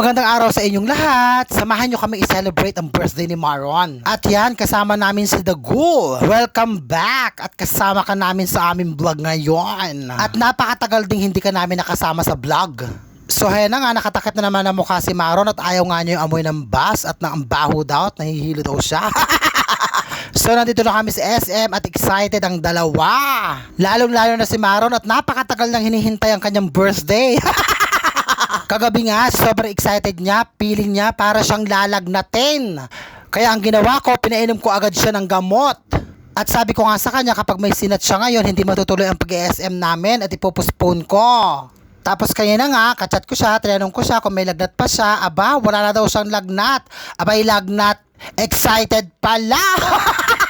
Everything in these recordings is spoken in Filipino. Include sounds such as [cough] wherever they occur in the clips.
Magandang araw sa inyong lahat. Samahan nyo kami i-celebrate ang birthday ni Maron. At yan, kasama namin si The Ghoul. Welcome back! At kasama ka namin sa aming vlog ngayon. At napakatagal ding hindi ka namin nakasama sa vlog. So ayan na nga, nakatakip na naman ang mukha si Maron at ayaw nga niya yung amoy ng bus at ng baho daw at nahihilo daw siya. [laughs] So nandito na kami sa SM at excited ang dalawa. Lalong lalo na si Maron at napakatagal nang hinihintay ang kanyang birthday. [laughs] Kagabi nga, sobrang excited niya, feeling niya para siyang lalagnatin. Kaya ang ginawa ko, pinainom ko agad siya ng gamot. At sabi ko nga sa kanya, kapag may sinat siya ngayon, hindi matutuloy ang pag-SM namin at ipopospone ko. Tapos kanya na nga, kachat ko siya, tinanong ko siya kung may lagnat pa siya. Aba, wala na daw siyang lagnat. Abay, lagnat. Excited pala! [laughs]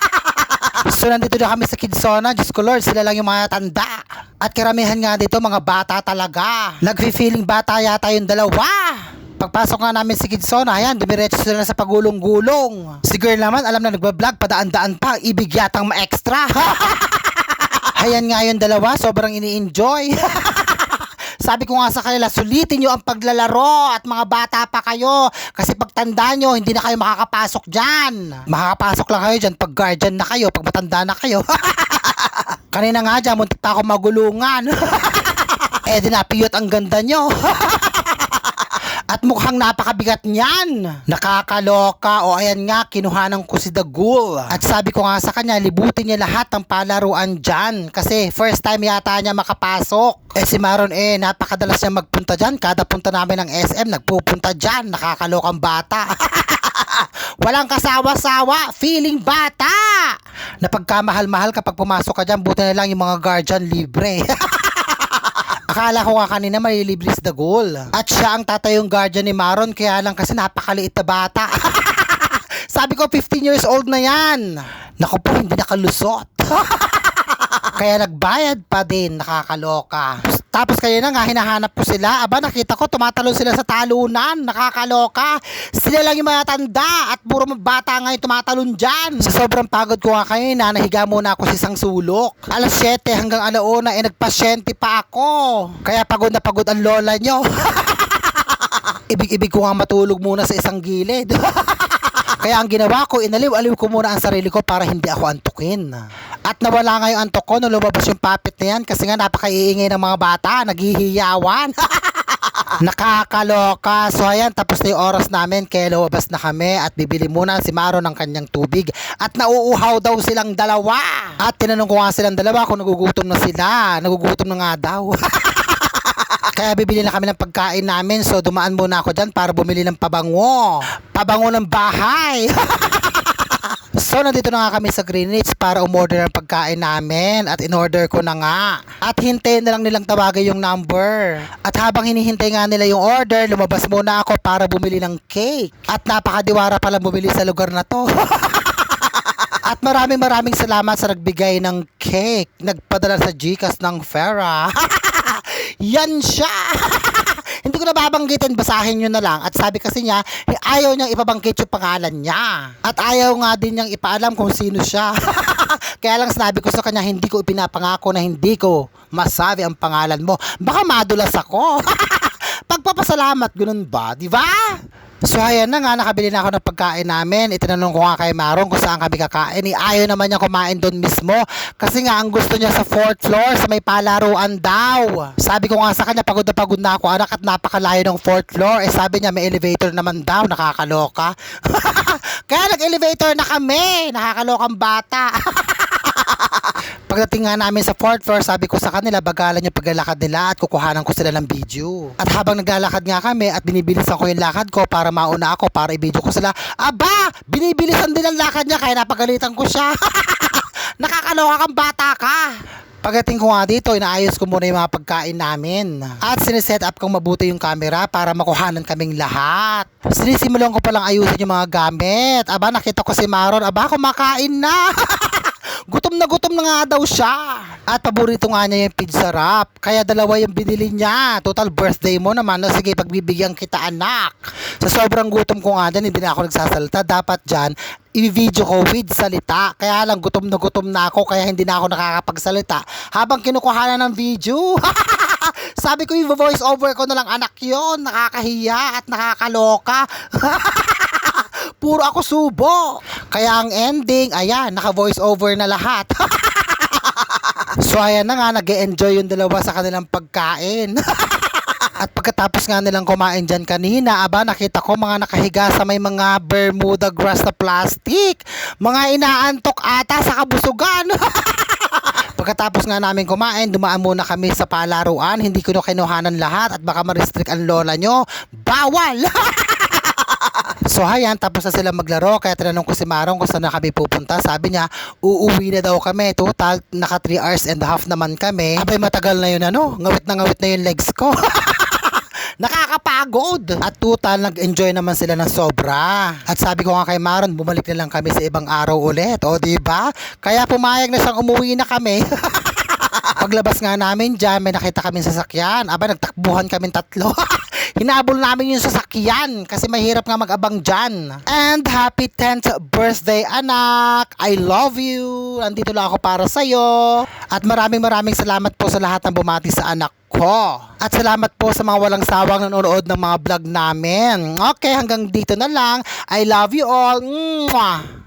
so nandito na kami sa Kidsona, Diyos ko Lord, sila lang yung mga tanda. At karamihan nga dito, mga bata talaga. Nag-feeling bata yata yung dalawa. Pagpasok nga namin sa Kidsona, ayan, dumiretso sila na sa pagulong-gulong. Si girl naman, alam na nagbablog, padaan-daan pa, ibig yatang ma-extra. [laughs] ayan nga yung dalawa, sobrang ini-enjoy. [laughs] Sabi ko nga sa kanila, sulitin nyo ang paglalaro at mga bata pa kayo. Kasi pag tanda nyo, hindi na kayo makakapasok dyan. Makakapasok lang kayo dyan pag guardian na kayo, pag matanda na kayo. [laughs] Kanina nga dyan, muntik pa ako magulungan. [laughs] eh, dinapiyot ang ganda nyo. [laughs] At mukhang napakabigat niyan. Nakakaloka. O ayan nga, kinuhanan ko si Ghoul. At sabi ko nga sa kanya, libutin niya lahat ng palaruan dyan. Kasi first time yata niya makapasok. Eh si Maron eh, napakadalas niya magpunta dyan. Kada punta namin ng SM, nagpupunta dyan. Nakakalokang bata. [laughs] Walang kasawa-sawa, feeling bata. Napagkamahal-mahal kapag pumasok ka dyan, buti na lang yung mga guardian libre. [laughs] Akala ko nga kanina malilibre si The Goal. At siya ang tatayong guardian ni Maron kaya lang kasi napakaliit na bata. [laughs] Sabi ko 15 years old na yan. Naku po, hindi nakalusot. [laughs] kaya nagbayad pa din, nakakaloka. Tapos kaya na nga, hinahanap ko sila. Aba, nakita ko, tumatalon sila sa talunan. Nakakaloka. Sila lang yung mga at puro mga bata nga yung tumatalon dyan. Sa sobrang pagod ko nga kayo, na nahiga muna ako sa isang sulok. Alas 7 hanggang alauna, eh nagpasyente pa ako. Kaya pagod na pagod ang lola nyo. [laughs] Ibig-ibig ko nga matulog muna sa isang gilid. [laughs] Kaya ang ginawa ko, inaliw-aliw ko muna ang sarili ko para hindi ako antukin. At nawala nga yung antok ko nung lumabas yung puppet na yan kasi nga napakaiingay ng mga bata, naghihiyawan. [laughs] Nakakaloka. So ayan, tapos na yung oras namin kaya lumabas na kami at bibili muna si Maro ng kanyang tubig. At nauuhaw daw silang dalawa. At tinanong ko nga silang dalawa kung nagugutom na sila. Nagugutom na nga daw. [laughs] Kaya bibili na kami ng pagkain namin. So dumaan muna ako dyan para bumili ng pabango. Pabango ng bahay. [laughs] So, nandito na nga kami sa Greenwich para umorder ng pagkain namin at in-order ko na nga. At hintayin na lang nilang tawagin yung number. At habang hinihintay nga nila yung order, lumabas muna ako para bumili ng cake. At napakadiwara pala bumili sa lugar na to. [laughs] At maraming maraming salamat sa nagbigay ng cake. Nagpadala sa Gcash ng Farah. [laughs] Yan siya! [laughs] Hindi ko na babanggitin, basahin nyo na lang. At sabi kasi niya, ayaw niyang ipabanggit yung pangalan niya. At ayaw nga din niyang ipaalam kung sino siya. [laughs] Kaya lang sinabi ko sa kanya, hindi ko ipinapangako na hindi ko masabi ang pangalan mo. Baka madulas ako. [laughs] Pagpapasalamat, ganun ba? Di ba? So ayan na nga, nakabili na ako ng pagkain namin. Itinanong ko nga kay Maron kung saan kami kakain. Eh, ayaw naman niya kumain doon mismo. Kasi nga, ang gusto niya sa fourth floor, sa may palaruan daw. Sabi ko nga sa kanya, pagod na pagod na ako anak at napakalayo ng fourth floor. Eh sabi niya, may elevator naman daw. Nakakaloka. [laughs] Kaya nag-elevator na kami. Nakakalokang bata. [laughs] Pagdating nga namin sa fourth floor, sabi ko sa kanila, bagalan yung paglalakad nila at kukuhanan ko sila ng video. At habang naglalakad nga kami at binibilisan ko yung lakad ko para mauna ako, para i-video ko sila, aba! Binibilisan din ang lakad niya kaya napagalitan ko siya. [laughs] Nakakaloka kang bata ka. Pagdating ko nga dito, inaayos ko muna yung mga pagkain namin. At siniset up kong mabuti yung camera para makuhanan kaming lahat. Sinisimulan ko palang ayusin yung mga gamit. Aba, nakita ko si Maron. Aba, kumakain na. [laughs] gutom na gutom na nga daw siya. At paborito nga niya yung pizza wrap. Kaya dalawa yung binili niya. Total birthday mo naman. No, sige, pagbibigyan kita anak. Sa sobrang gutom ko nga dyan, hindi na ako nagsasalita. Dapat dyan, i-video ko with salita. Kaya lang gutom na gutom na ako kaya hindi na ako nakakapagsalita habang kinukuha na ng video. [laughs] Sabi ko yung voice over ko na lang anak yon nakakahiya at nakakaloka. [laughs] Puro ako subo. Kaya ang ending, ayan, naka voice over na lahat. [laughs] so ayan na nga, nag enjoy yung dalawa sa kanilang pagkain. [laughs] At pagkatapos nga nilang kumain dyan kanina, aba nakita ko mga nakahiga sa may mga Bermuda grass na plastic. Mga inaantok ata sa kabusugan. [laughs] Pagkatapos nga namin kumain, dumaan muna kami sa palaruan. Hindi ko na kinuhanan lahat at baka ma-restrict ang lola nyo. Bawal! So hayan, tapos na sila maglaro kaya tinanong ko si Marong kung saan na kami pupunta. Sabi niya, uuwi na daw kami. Total, naka 3 hours and a half naman kami. Abay matagal na yun ano, ngawit na ngawit na yung legs ko. [laughs] Nakakapagod! At total, nag-enjoy naman sila ng sobra. At sabi ko nga kay Maron, bumalik na lang kami sa ibang araw ulit. O, di ba? Kaya pumayag na siyang umuwi na kami. [laughs] Paglabas nga namin dyan, may nakita kami sasakyan. Aba, nagtakbuhan kami tatlo. [laughs] Hinabol namin yung sasakyan kasi mahirap nga mag-abang dyan. And happy 10th birthday, anak! I love you! Andito lang ako para sa'yo. At maraming maraming salamat po sa lahat ng bumati sa anak ko. At salamat po sa mga walang sawang nanonood ng mga vlog namin. Okay, hanggang dito na lang. I love you all. Mwah!